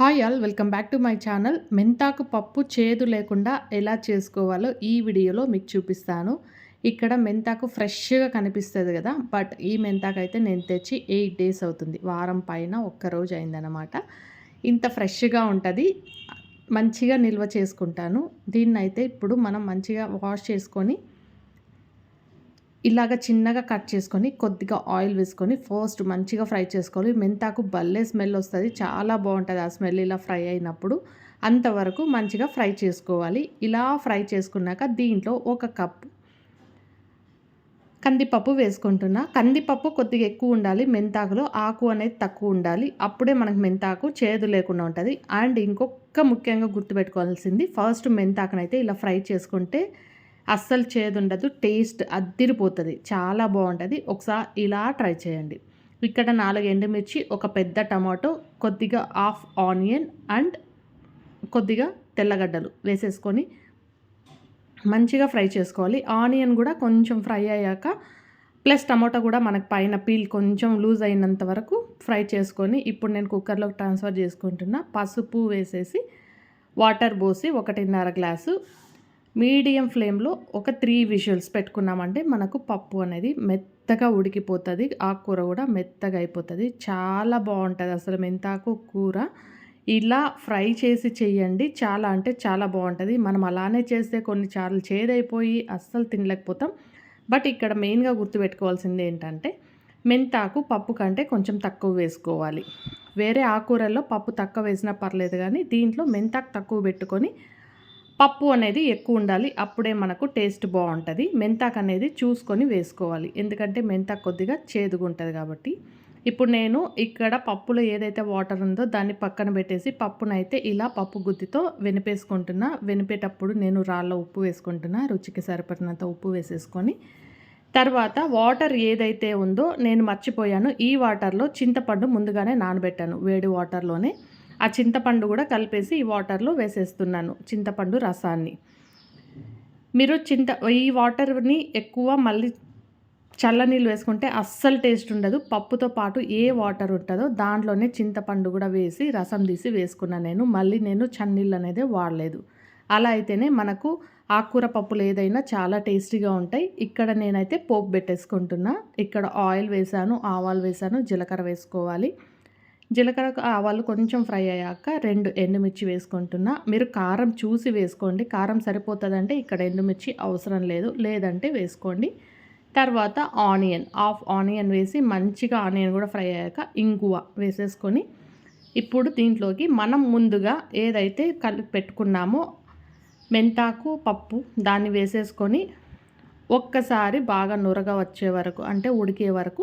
Hi all welcome back to my channel మెంతాకు పప్పు చేదు లేకుండా ఎలా చేసుకోవాలో ఈ వీడియోలో మీకు చూపిస్తాను. ఇక్కడ మెంతాకు ఫ్రెష్గా కనిపిస్తుంది కదా బట్ ఈ మెంతాకు అయితే నేను తెచ్చి ఎయిట్ డేస్ అవుతుంది. వారం పైన ఒక్కరోజు అయిందనమాట ఇంత ఫ్రెష్గా ఉంటుంది. మంచిగా నిల్వ చేసుకుంటాను. దీన్ని అయితే ఇప్పుడు మనం మంచిగా వాష్ చేసుకొని ఇలాగ చిన్నగా కట్ చేసుకొని కొద్దిగా ఆయిల్ వేసుకొని ఫస్ట్ మంచిగా ఫ్రై చేసుకోవాలి. మెంతాకు భలే స్మెల్ వస్తుంది. చాలా బాగుంటుంది ఆ స్మెల్ ఇలా ఫ్రై అయినప్పుడు. అంతవరకు మంచిగా ఫ్రై చేసుకోవాలి. ఇలా ఫ్రై చేసుకున్నాక దీంట్లో ఒక కప్ కందిపప్పు వేసుకుంటున్నా. కందిపప్పు కొద్దిగా ఎక్కువ ఉండాలి. మెంతాకులో ఆకు అనేది తక్కువ ఉండాలి. అప్పుడే మనకు మెంతాకు చేదు లేకుండా ఉంటుంది. అండ్ ఇంకొక ముఖ్యంగా గుర్తుపెట్టుకోవాల్సింది ఫస్ట్ మెంతాకునైతే ఇలా ఫ్రై చేసుకుంటే అస్సలు చేదుండదు టేస్ట్ అద్దిరిపోతుంది చాలా బాగుంటుంది. ఒకసారి ఇలా ట్రై చేయండి. ఇక్కడ నాలుగు ఎండుమిర్చి ఒక పెద్ద టమాటో కొద్దిగా హాఫ్ ఆనియన్ అండ్ కొద్దిగా తెల్లగడ్డలు వేసేసుకొని మంచిగా ఫ్రై చేసుకోవాలి. ఆనియన్ కూడా కొంచెం ఫ్రై అయ్యాక ప్లస్ టమాటో కూడా మనకు పైన పీల్ కొంచెం లూజ్ అయినంత వరకు ఫ్రై చేసుకొని ఇప్పుడు నేను కుక్కర్లోకి ట్రాన్స్ఫర్ చేసుకుంటున్నా పసుపు వేసేసి వాటర్ పోసి ఒకటిన్నర గ్లాసు మీడియం ఫ్లేమ్లో ఒక త్రీ విజువల్స్ పెట్టుకున్నామంటే మనకు పప్పు అనేది మెత్తగా ఉడికిపోతుంది ఆకుకూర కూడా మెత్తగా అయిపోతుంది. చాలా బాగుంటుంది అసలు మెంతాకు కూర. ఇలా ఫ్రై చేసి చేయండి చాలా అంటే చాలా బాగుంటుంది మనం అలానే చేస్తే కొన్ని చాలు చేదైపోయి అస్సలు తినలేకపోతాం. బట్ ఇక్కడ మెయిన్గా గుర్తుపెట్టుకోవాల్సింది ఏంటంటే మెంతాకు పప్పు కంటే కొంచెం తక్కువ వేసుకోవాలి. వేరే ఆకుకూరల్లో పప్పు తక్కువ వేసినా పర్లేదు కానీ దీంట్లో మెంతాకు తక్కువ పెట్టుకొని పప్పు అనేది ఎక్కువ ఉండాలి అప్పుడే మనకు టేస్ట్ బాగుంటుంది. మెంతాకు అనేది చూసుకొని వేసుకోవాలి. ఎందుకంటే మెంతాకు కొద్దిగా చేదుగా ఉంటుంది కాబట్టి. ఇప్పుడు నేను ఇక్కడ పప్పులో ఏదైతే వాటర్ ఉందో దాన్ని పక్కన పెట్టేసి పప్పునైతే ఇలా పప్పు గుత్తితో వెనిపేసుకుంటున్నా. వెనిపేటప్పుడు నేను రాళ్ళ ఉప్పు వేసుకుంటున్నా రుచికి సరిపడినంత ఉప్పు వేసేసుకొని. తర్వాత వాటర్ ఏదైతే ఉందో నేను మర్చిపోయాను. ఈ వాటర్లో చింతపండు ముందుగానే నానబెట్టాను వేడి వాటర్లోనే. ఆ చింతపండు కూడా కలిపేసి ఈ వాటర్లో వేసేస్తున్నాను చింతపండు రసాన్ని. మీరు చింత ఈ వాటర్ని ఎక్కువ మళ్ళీ చల్ల నీళ్ళు వేసుకుంటే అస్సలు టేస్ట్ ఉండదు. పప్పుతో పాటు ఏ వాటర్ ఉంటుందో దాంట్లోనే చింతపండు కూడా వేసి రసం తీసి వేసుకున్నాను నేను. మళ్ళీ నేను చన్నీళ్ళు అనేది వాడలేదు. అలా అయితేనే మనకు ఆకుకూర పప్పులు ఏదైనా చాలా టేస్టీగా ఉంటాయి. ఇక్కడ నేనైతే పోపు పెట్టేసుకుంటున్నా. ఇక్కడ ఆయిల్ వేసాను ఆవాలు వేసాను జీలకర్ర వేసుకోవాలి. జీలకర్ర ఆవాలు కొంచెం ఫ్రై అయ్యాక రెండు ఎండుమిర్చి వేసుకుంటున్నా. మీరు కారం చూసి వేసుకోండి. కారం సరిపోతుందంటే ఇక్కడ ఎండుమిర్చి అవసరం లేదు. లేదంటే వేసుకోండి. తర్వాత ఆనియన్. హాఫ్ ఆనియన్ వేసి మంచిగా ఆనియన్ కూడా ఫ్రై అయ్యాక ఇంగువ వేసేసుకొని ఇప్పుడు దీంట్లోకి మనం ముందుగా ఏదైతే కలిపి పెట్టుకున్నామో మెంతాకు పప్పు దాన్ని వేసేసుకొని ఒక్కసారి బాగా నురగ వచ్చే వరకు అంటే ఉడికే వరకు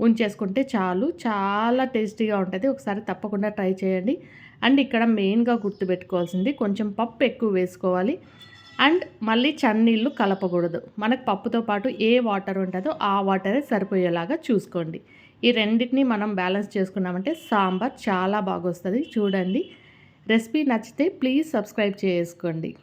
ఉంచేసుకుంటే చాలు. చాలా టేస్టీగా ఉంటుంది. ఒకసారి తప్పకుండా ట్రై చేయండి. అండ్ ఇక్కడ మెయిన్గా గుర్తుపెట్టుకోవాల్సింది కొంచెం పప్పు ఎక్కువ వేసుకోవాలి. అండ్ మళ్ళీ చన్నీళ్ళు కలపకూడదు. మనకు పప్పుతో పాటు ఏ వాటర్ ఉంటుందో ఆ వాటరే సరిపోయేలాగా చూసుకోండి. ఈ రెండింటిని మనం బ్యాలెన్స్ చేసుకున్నామంటే సాంబార్ చాలా బాగొస్తుంది. చూడండి. రెసిపీ నచ్చితే ప్లీజ్ సబ్స్క్రైబ్ చేసుకోండి.